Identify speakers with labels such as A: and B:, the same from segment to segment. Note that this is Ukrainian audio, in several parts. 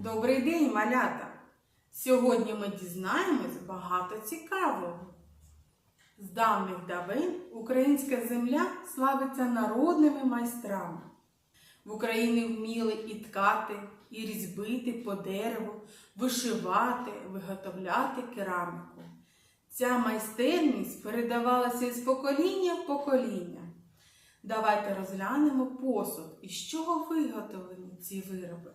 A: Добрий день, малята! Сьогодні ми дізнаємось багато цікавого. З давних давин українська земля славиться народними майстрами. В Україні вміли і ткати, і різьбити по дереву, вишивати, виготовляти кераміку. Ця майстерність передавалася із покоління в покоління. Давайте розглянемо посуд, із чого виготовлені ці вироби.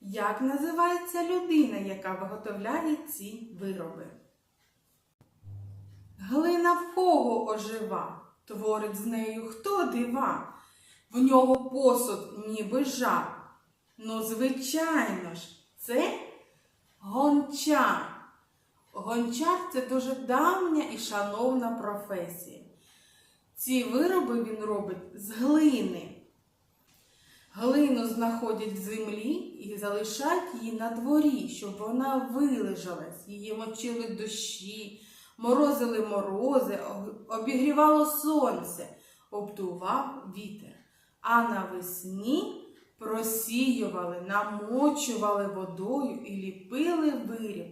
A: Як називається людина, яка виготовляє ці вироби? Глина в кого ожива, творить з нею хто дива, в нього посуд ніби жар. Ну, звичайно ж, це гончар. Гончар це дуже давня і шановна професія. Ці вироби він робить з глини. Глину знаходять в землі і залишають її на дворі, щоб вона вилежалась. Її мочили дощі, морозили морози, обігрівало сонце, обдував вітер. А навесні просіювали, намочували водою і ліпили виріб.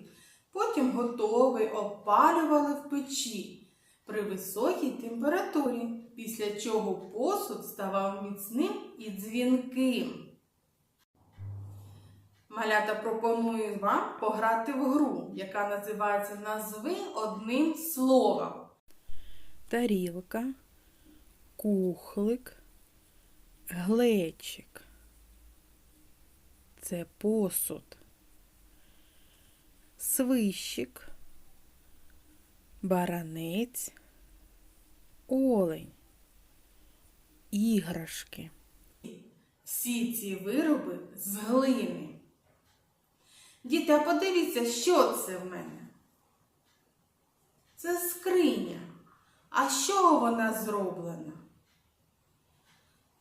A: Потім готовий опалювали в печі при високій температурі, після чого посуд ставав міцним і дзвінким. Малята пропоную вам пограти в гру, яка називається Назви одним словом.
B: тарілка, кухлик, глечик. Це посуд. Свищик, баранець, олень, іграшки.
A: Всі ці вироби з глини. Діти, а подивіться, що це в мене? Це скриня. А з чого вона зроблена?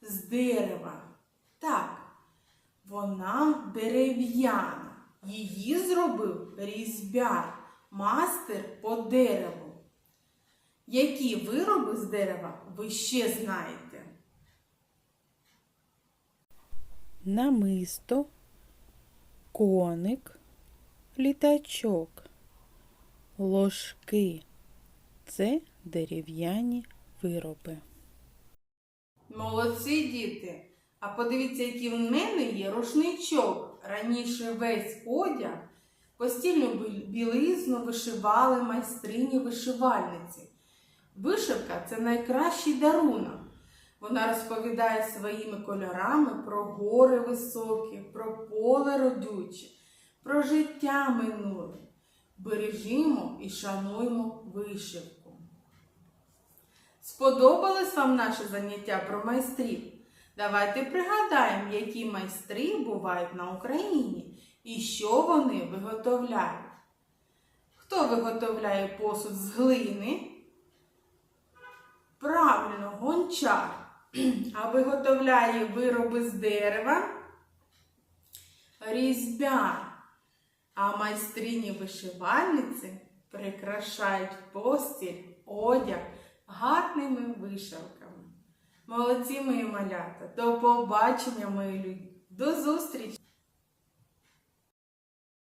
A: З дерева. Так, вона дерев'яна. Її зробив різьбяр, мастер по дереву. Які вироби з дерева ви ще знаєте?
B: намисто, коник, літачок, ложки. Це дерев'яні вироби.
A: Молодці діти! А подивіться, який в мене є рушничок. Раніше весь одяг постільну білизну вишивали майстрині вишивальниці. Вишивка це найкращий дарунок. Вона розповідає своїми кольорами про гори високі, про поле родюче, про життя минуле. Бережімо і шануймо вишивку. Сподобались вам наше заняття про майстрів? Давайте пригадаємо, які майстри бувають на Україні і що вони виготовляють. Хто виготовляє посуд з глини? Правильно, гончар. А виготовляє вироби з дерева? Різьбяр. А майстрині вишивальниці прикрашають постіль, одяг гарними вишивками. Молодці мої малята! До побачення, мої любі! До зустрічі!